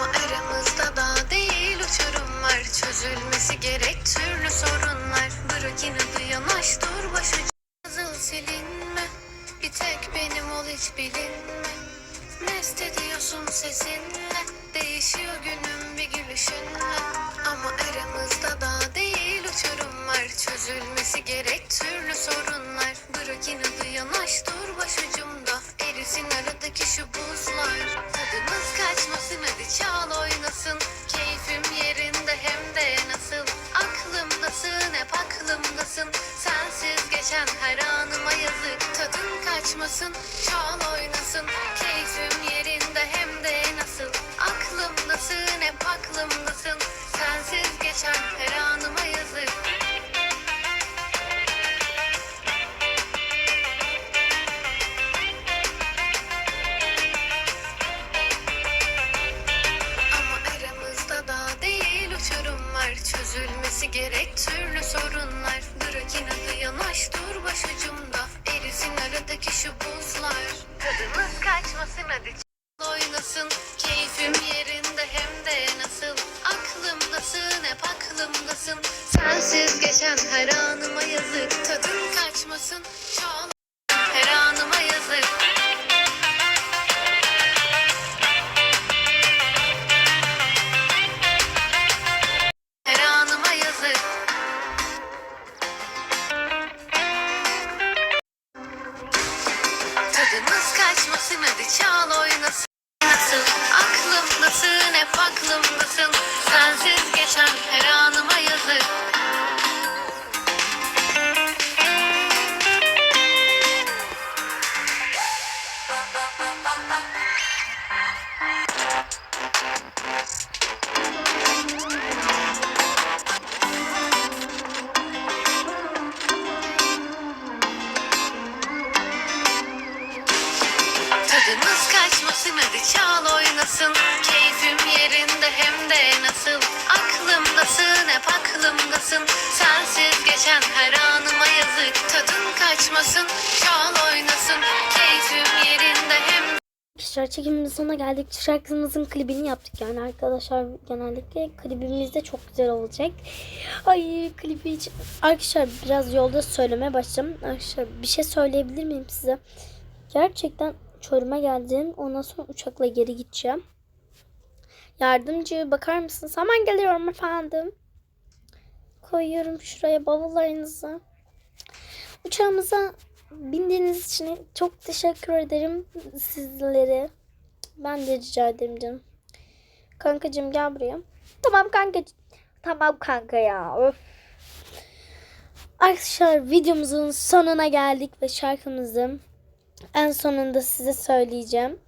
Aramızda dağ değil uçurum var. Çözülmesi gerek türlü sorunlar Bırak inadı yanaş dur başucu silinme. Bir benim ol hiç bilinme. Nest ediyorsun sesinle? Değişiyor günüm bir gülüşünle. Ama aramızda dağ değil uçurum var. Çözülmesi gerek geçen her anıma yazık. Tadın kaçmasın çal oynasın. Keyfim yerinde hem de nasıl? Aklımdasın hep aklımdasın? Sensiz geçen her anıma yazık. Çözülmesi gerek türlü sorunlar. Bırak inadı yanaş dur başucumda kaçmasın hadi çal oynasın Keyfim yerinde hem de nasıl Aklımdasın hep aklımdasın Sensiz geçen her anıma yazık Tadın kaçmasın çal oynasın Keyfim yerinde hem Arkadaşlar çekimimizin sonuna geldik. Şarkımızın klibini yaptık yani arkadaşlar genellikle klibimiz de çok güzel olacak. Ay klibi için arkadaşlar biraz yolda söylemeye başladım. Arkadaşlar bir şey söyleyebilir miyim size? Gerçekten Çorum'a geldim. Ondan sonra uçakla geri gideceğim. Yardımcı bakar mısınız? Hemen geliyorum efendim. Koyuyorum şuraya bavullarınızı. Uçağımıza bindiğiniz için çok teşekkür ederim sizlere. Ben de rica ederim canım. Kankacığım gel buraya. Tamam kanka. Tamam kanka ya. Öf. Arkadaşlar videomuzun sonuna geldik ve şarkımızı en sonunda size söyleyeceğim.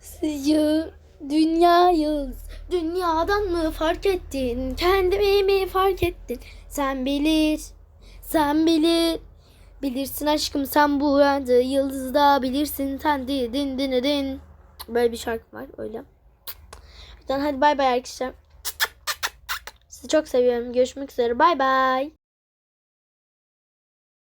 Sizce dünyayı dünyadan mı fark ettin? Kendimi mi fark ettin? Sen bilir, sen bilir. Bilirsin aşkım sen bu yanda yıldızda bilirsin sen din din din din. Böyle bir şarkı var öyle. Hadi bay bay arkadaşlar. Sizi çok seviyorum. Görüşmek üzere. Bay bay.